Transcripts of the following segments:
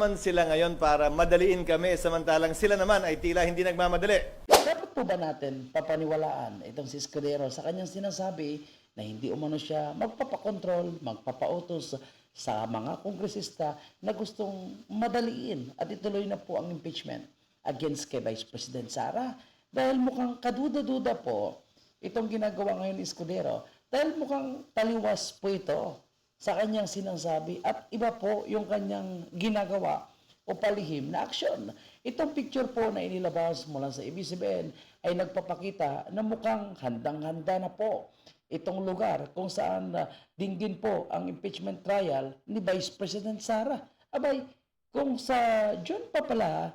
naman sila ngayon para madaliin kami samantalang sila naman ay tila hindi nagmamadali. Dapat po ba natin papaniwalaan itong si Escudero sa kanyang sinasabi na hindi umano siya magpapakontrol, magpapautos sa mga kongresista na gustong madaliin at ituloy na po ang impeachment against kay Vice President Sara. Dahil mukhang kaduda-duda po itong ginagawa ngayon ni Escudero dahil mukhang taliwas po ito sa kanyang sinasabi at iba po yung kanyang ginagawa o palihim na aksyon. Itong picture po na inilabas mula sa ABCBN ay nagpapakita na mukhang handang-handa na po itong lugar kung saan uh, dinggin po ang impeachment trial ni Vice President Sara. Abay, kung sa June pa pala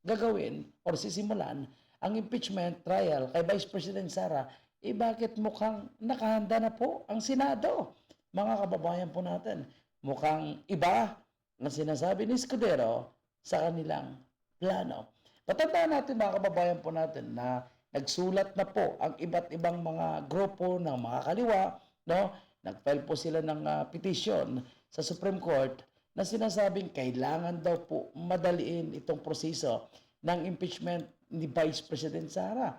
gagawin or sisimulan ang impeachment trial kay Vice President Sara, eh bakit mukhang nakahanda na po ang Senado? Mga kababayan po natin, mukhang iba na sinasabi ni Escudero sa kanilang plano. Patandaan natin mga kababayan po natin na nagsulat na po ang iba't ibang mga grupo ng mga kaliwa, no? Nag-file po sila ng ah, petition sa Supreme Court na sinasabing kailangan daw po madaliin itong proseso ng impeachment ni Vice President Sara.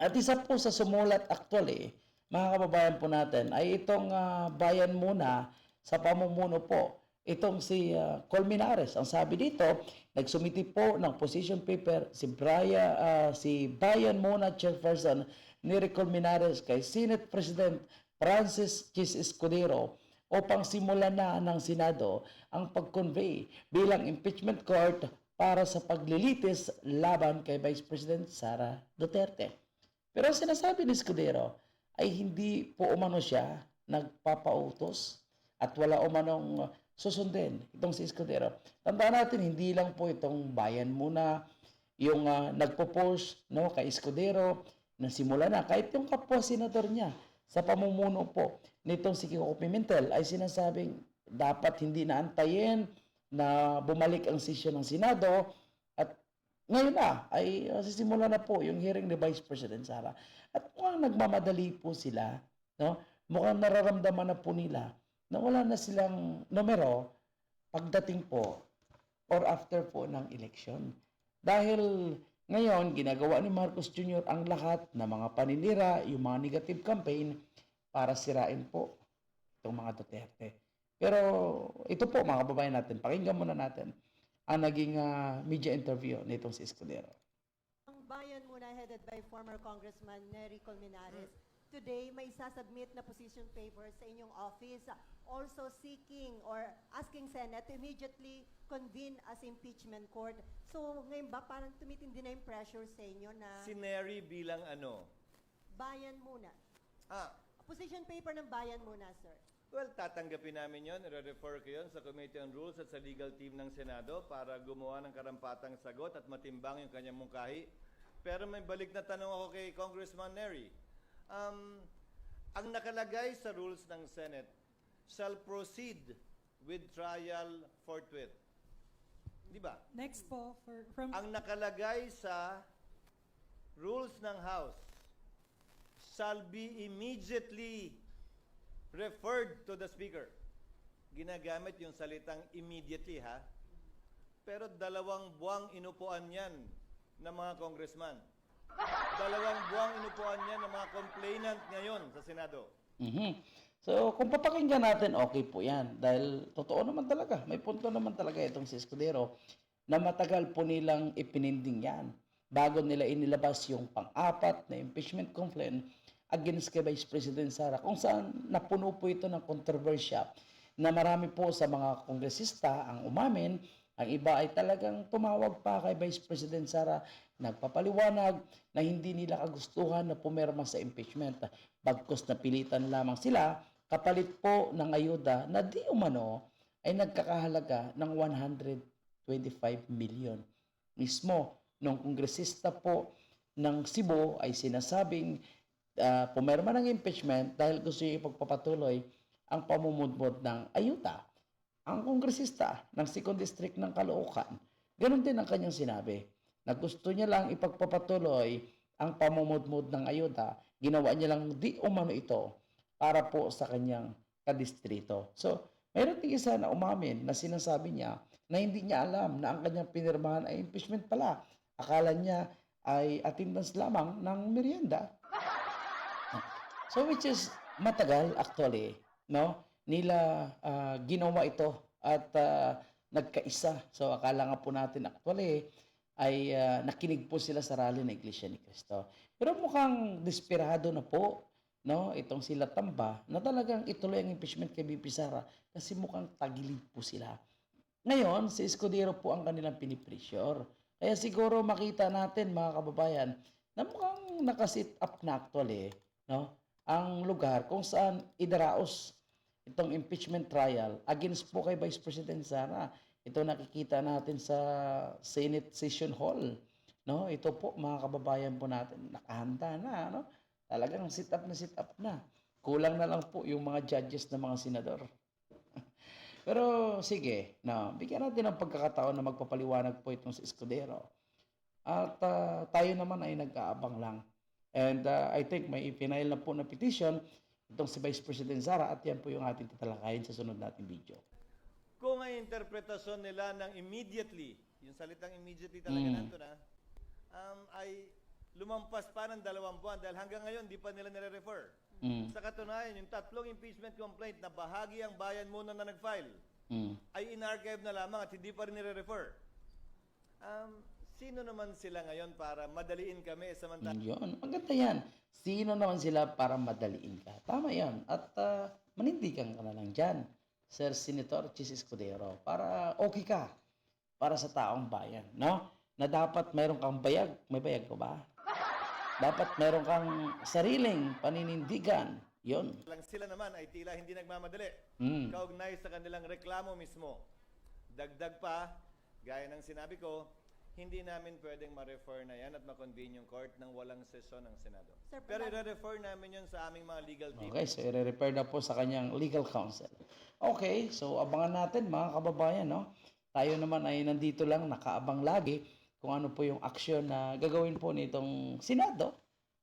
At isa po sa sumulat actually, mga kababayan po natin, ay itong ah, bayan muna sa pamumuno po. Itong si uh, Colmenares. Ang sabi dito, nagsumiti po ng position paper si Brian, ah, si Bayan Muna Chairperson Neri Colmenares kay Senate President Francis Chis Escudero upang simulan na ng Senado ang pag-convey bilang impeachment court para sa paglilitis laban kay Vice President Sara Duterte. Pero sinasabi ni Escudero ay hindi po umano siya nagpapautos at wala umanong susundin itong si Escudero. Tandaan natin, hindi lang po itong bayan muna yung uh, nagpo-post no, kay Escudero na simula na. Kahit yung kapwa senador niya sa pamumuno po nitong si Kiko Pimentel ay sinasabing dapat hindi na antayin na bumalik ang sesyon ng Senado ngayon na ay uh, sisimula na po yung hearing ni Vice President Sara. At mukhang nagmamadali po sila, no? Mukhang nararamdaman na po nila na wala na silang numero pagdating po or after po ng eleksyon. Dahil ngayon, ginagawa ni Marcos Jr. ang lahat ng mga paninira, yung mga negative campaign para sirain po itong mga Duterte. Pero ito po mga kababayan natin, pakinggan muna natin ang naging ah, media interview nitong si Escudero. Ang bayan muna headed by former Congressman Nery Colmenares, today may sasubmit na position paper sa inyong office, also seeking or asking Senate to immediately convene as impeachment court. So ngayon ba parang tumitindi na yung pressure sa inyo na Si Neri bilang ano? bayan muna? Ah, Position paper ng bayan muna, sir. Well, tatanggapin namin yon, i-refer ko yon sa Committee on Rules at sa legal team ng Senado para gumawa ng karampatang sagot at matimbang yung kanyang mungkahi. Pero may balik na tanong ako kay Congressman Neri. Um, ang nakalagay sa rules ng Senate shall proceed with trial forthwith. Di ba? Next po, for, from, Ang nakalagay sa rules ng House shall be immediately referred to the Speaker. Ginagamit yung salitang immediately ha. Pero dalawang buwang inupuan yan ng mga congressman. Dalawang buwang inupuan yan ng mga complainant ngayon sa Senado. Mhm. So, kung papakinggan natin, okay po yan. Dahil totoo naman talaga, may punto naman talaga itong si Escudero na matagal po nilang ipininding yan bago nila inilabas yung pang-apat na impeachment complaint against kay Vice President Sara kung saan napuno po ito ng kontrobersya na marami po sa mga kongresista ang umamin ang iba ay talagang tumawag pa kay Vice President Sara, nagpapaliwanag na hindi nila kagustuhan na pumirma sa impeachment. Bagkus napilitan lamang sila kapalit po ng ayuda na di umano ay nagkakahalaga ng 125 million. Mismo, nung kongresista po ng Cebu ay sinasabing uh, pumirma ng impeachment dahil gusto niya ipagpapatuloy ang pamumudmod ng ayuda ang kongresista ng 2nd District ng Caloocan, ganun din ang kanyang sinabi na gusto niya lang ipagpapatuloy ang pamumudmod ng ayuda, ginawa niya lang di umano ito para po sa kanyang kadistrito. So, mayroon din isa na umamin na sinasabi niya na hindi niya alam na ang kanyang pinirmahan ay impeachment pala. Akala niya ay attendance lamang ng merienda. So which is matagal actually, no? Nila ah, ginawa ito at ah, nagkaisa. So akala nga po natin actually ay ah, nakinig po sila sa rally ng Iglesia ni Cristo. Pero mukhang desperado na po no itong sila Tamba na talagang ituloy ang impeachment kay BP Sara kasi mukhang tagilid po sila. Ngayon, si Escudero po ang kanilang pinipressure. Kaya siguro makita natin mga kababayan na mukhang nakasit up na actually no? Ang lugar kung saan idaraos itong impeachment trial against po kay Vice President Sara. Ito nakikita natin sa Senate Session Hall. No, ito po mga kababayan po natin nakahanda na, no? Talagang sit up na sit up na. Kulang na lang po yung mga judges ng mga senador. Pero sige, no, bigyan natin ng pagkakataon na magpapaliwanag po itong si Escudero. At ah, tayo naman ay nag-aabang lang. And uh, I think may ipinail na po na petition itong si Vice President Sara at yan po yung ating tatalakayin sa sunod nating video. Kung ang interpretasyon nila ng immediately, yung salitang immediately talaga Mm. nanto na, um, ay lumampas pa ng dalawang buwan dahil hanggang ngayon di pa nila nire-refer. Mm. Sa katunayan, yung tatlong impeachment complaint na bahagi ang bayan muna na nag-file Mm. ay in-archive na lamang at hindi pa rin nire-refer. Um, sino naman sila ngayon para madaliin kami samantala Yun, maganda yan. Sino naman sila para madaliin ka? Tama yan. At uh, manindigan ka na lang dyan, Sir Senator Chis Escudero, para okay ka para sa taong bayan, no? Na dapat mayroon kang bayag. May bayag ko ba? Dapat mayroon kang sariling paninindigan. Yun. lang sila naman ay tila hindi nagmamadali. Mm. Kaugnay sa kanilang reklamo mismo. Dagdag pa, gaya ng sinabi ko, hindi namin pwedeng ma-refer na yan at ma-convene yung court ng walang sesyon ng Senado. Sir, Pero pala- i-refer namin yun sa aming mga legal team. Okay, so i-refer na po sa kanyang legal counsel. Okay, so abangan natin mga kababayan, no? Tayo naman ay nandito lang, nakaabang lagi kung ano po yung aksyon na gagawin po nitong Senado.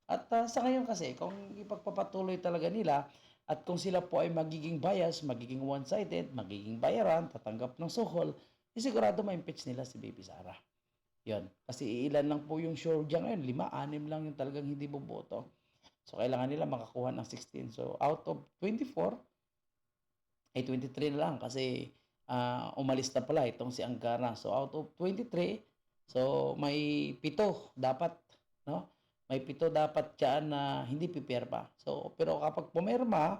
At ah, sa ngayon kasi, kung ipagpapatuloy talaga nila at kung sila po ay magiging bias, magiging one-sided, magiging bayaran, tatanggap ng suhol, eh, sigurado ma-impeach nila si Baby Sara. Yon. Kasi ilan lang po yung sure dyan ngayon, lima, anim lang yung talagang hindi boboto. So, kailangan nila makakuha ng 16. So, out of 24, ay 23 na lang kasi ah, umalis na pala itong si Angara. So, out of 23, so may pito dapat, no? May pito dapat dyan na hindi pipirma. So, pero kapag pumirma,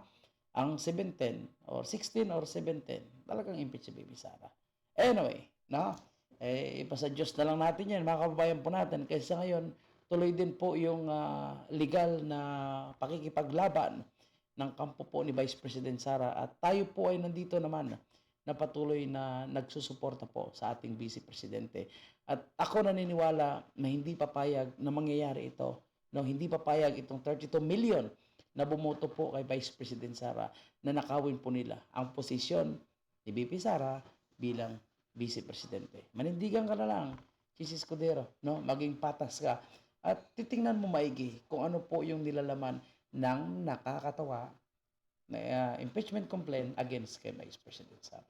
ang 17 or 16 or 17, talagang impeach si Baby. Anyway, no? Eh, ipasa na lang natin yan, mga kababayan po natin. Kasi sa ngayon, tuloy din po yung ah, legal na pakikipaglaban ng kampo po ni Vice President Sara at tayo po ay nandito naman na patuloy na nagsusuporta po sa ating Vice Presidente. At ako naniniwala na hindi papayag na mangyayari ito. No, hindi papayag itong 32 million na bumoto po kay Vice President Sara na nakawin po nila ang posisyon ni BP Sara bilang Vice Presidente. Manindigan ka na lang, Chis Escudero, no? Maging patas ka at titingnan mo maigi kung ano po yung nilalaman ng nakakatawa na uh, impeachment complaint against kay Vice President Sara.